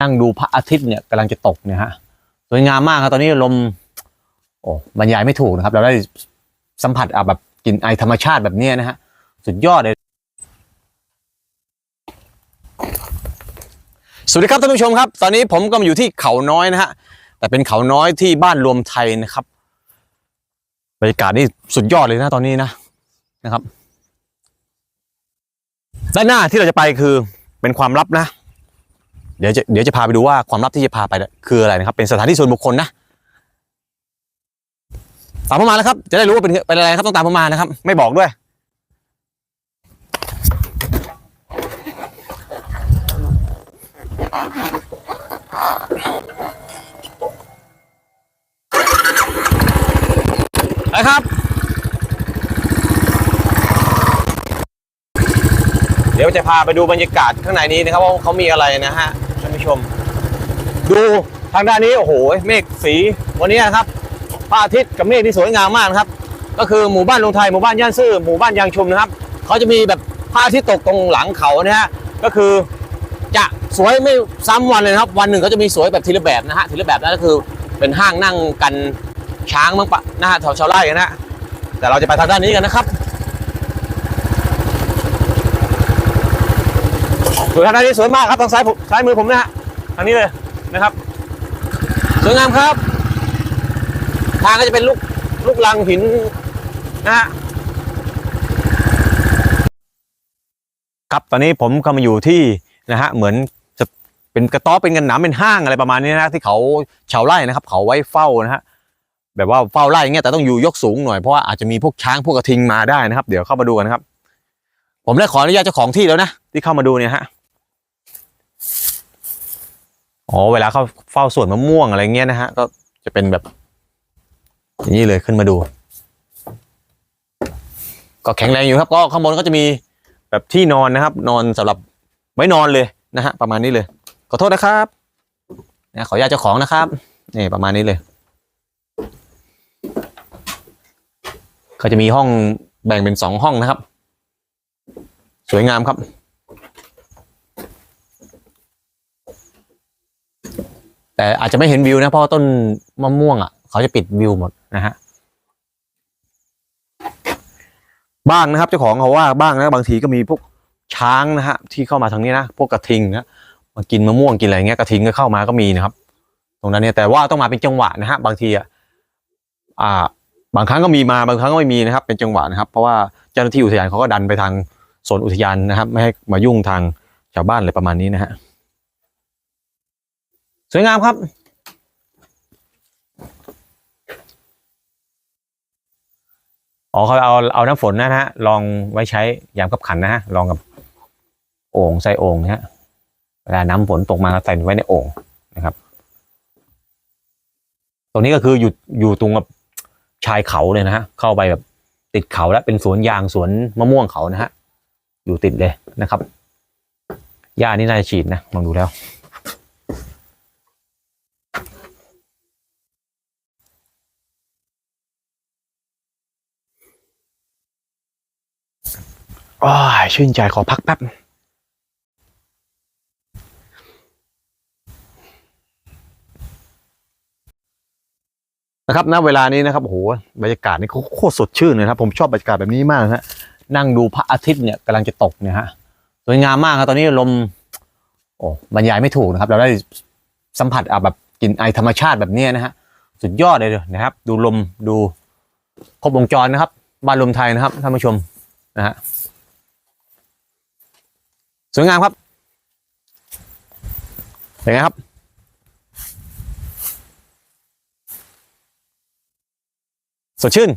นั่งดูพระอาทิตย์เนี่ยกำลังจะตกเนี่ยฮะสวยงามมากครับตอนนี้ลมโอ้บรรยายไม่ถูกนะครับ เราได้สัมผัสแบบกลิ่นไอธรรมชาติแบบนี้นะฮะสุดยอดเลย สวัสดีครับท่านผู้ชมครับ ตอนนี้ผมก็มาอยู่ที่เขาน้อยนะฮะแต่เป็นเขาน้อยที่บ้านรวมไทยนะครับบรรยากาศนี่สุดยอดเลยนะตอนนี้นะนะครับด้านหน้าที่เราจะไปคือเป็นความลับนะ เดี๋ยวจะเดี๋ยวจะพาไปดูว่าความลับที่จะพาไปคืออะไรนะครับ เป็นสถานที่ส่วนบุคคลนะตามผมมาแล้วครับ จะได้รู้ว่าเป็นเป็นอะไรครับต้องตามผมมานะครับ ไม่บอกด้วย นะครับ เดี๋ยวจะพาไปดูบรรยากาศข้างในนี้นะครับว่าเขามีอะไรนะฮะานผู้ชม ดูทางด้านนี้โอ้โหเมฆสีวันนี้นะครับพระอาทิตย์กับเมฆที่สวยงามมากนะครับ ก็คือหมู่บ้านลงไทยหมู่บ้านย่านซื่อหมู่บ้านยางชุมนะครับเขาจะมีแบบพระอาทิตย์ตกตรงหลังเขานะฮะก็คือจะสวยไม่ซ้ำวันเลยนะครับ วันหนึ่งเขาจะมีสวยแบบทีละแบบนะฮะทีละแบบนั่นก็คือเป็นห้างนั่งกันช้างมั้งปะนะฮะแถวชาวไร่นะฮะแต่เราจะไปทางด้านนี้กันนะครับ วยทางด้านนี้สวยมากครับทางซ้ายผมซ้ายมือผมนะฮะทางนี้เลยนะครับ สวยงามครับ ทางก็จะเป็นลูกลูกลังหินนะฮะครับตอนนี้ผมก็มาอยู่ที่นะฮะเหมือนจะเป็นกระต๊อบเป็นกันหนามเป็นห้างอะไรประมาณนี้นะที่เขาชาวไร่นะครับ เขาไว้เฝ้านะฮะแบบว่าเฝ้าไร่อย่างเงี้ยแต่ต้องอยู่ยกสูงหน่อยเพราะว่าอาจจะมีพวกช้างพวกกระทิงมาได้นะครับ เดี๋ยวเข้ามาดูกันนะครับ ผมได้ขออนุญาตเจ้าของที่แล้วนะที่เข้ามาดูเนี่ยฮะ อ๋อเวลาเขาเฝ้าสวนมะม่วงอะไรเงี้ยนะฮะก็จะเป็นแบบอย่างนี้เลยขึ้นมาดู ก็แข็งแรงอยู่ครับ ก็ข้างบนก็จะมีแบบที่นอนนะครับ นอนสำหรับไว้นอนเลยนะฮะประมาณนี้เลย ขอโทษนะครับนะขออนุญาตเจ้าของนะครับนี่ประมาณนี้เลยเขาจะมีห้องแบ่งเป็นสองห้องนะครับ สวยงามครับ แต่อาจจะไม่เห็นวิวนะเพราะว่าต้นมะม่วงอะเขาจะปิดวิวหมดนะฮะบ้างนะครับเจ้าของเขาว่าบ้างนะบางทีก็มีพวกช้างนะฮะที่เข้ามาทางนี้นะพวกกระทิงนะมากินมะม่วงกินอะไรเงี้ยกระทิงก็เข้ามาก็มีนะครับ ตรงนั้นเนี่ยแต่ว่าต้องมาเป็นจังหวะนะฮะบางทีอะอ่า บางครั้งก็มีมาบางครั้งก็ไม่มีนะครับ เป็นจังหวะนะครับเพราะว่าเจ้าหน้าที่อุทยานเขาก็ดันไปทางโซนอุทยานนะครับ ไม่ให้มายุ่งทางชาวบ้านอะไรประมาณนี้นะฮะ สวยงามครับ อ๋อเขาเอาเอาน้ำฝนนะฮะ ลองไว้ใช้ยามขับขันนะฮะ ลองกับโอ่งใส่โอ่งนะฮะ เวลาน้ำฝนตกมาก็ใส่ไว้ในโอ่งนะครับ ตรงนี้ก็คืออยู่อยู่ตรงกับชายเขาเลยนะฮะ เข้าไปแบบติดเขาแล้วเป็นสวนยางสวนมะม่วงเขานะฮะ อยู่ติดเลยนะครับหญ้านี่น่าจะฉีดนะลองดูแล้ว อ้ยชื่นใจขอพักแป๊บ นะครับณเวลานี้นะครับโอ้โหบรรยากาศนี่โคตรสดชื่นเลยครับ ผมชอบบรรยากาศแบบนี้มากนะฮะนั่งดูพระอาทิตย์เนี่ยกำลังจะตกเนี่ยฮะสวยงามมากครับตอนนี้ลม โอ้บรรยายไม่ถูกนะครับ เราได้สัมผัสอะแบบกลิ่นไอธรรมชาติแบบนี้นะฮะสุดยอดเลยนะครับ ดูลมดูครบวงจรนะครับ บ้านลมไทยนะครับท่านผู้ชมนะฮะ สวยงามครับเป็นไงครับ สดชื่น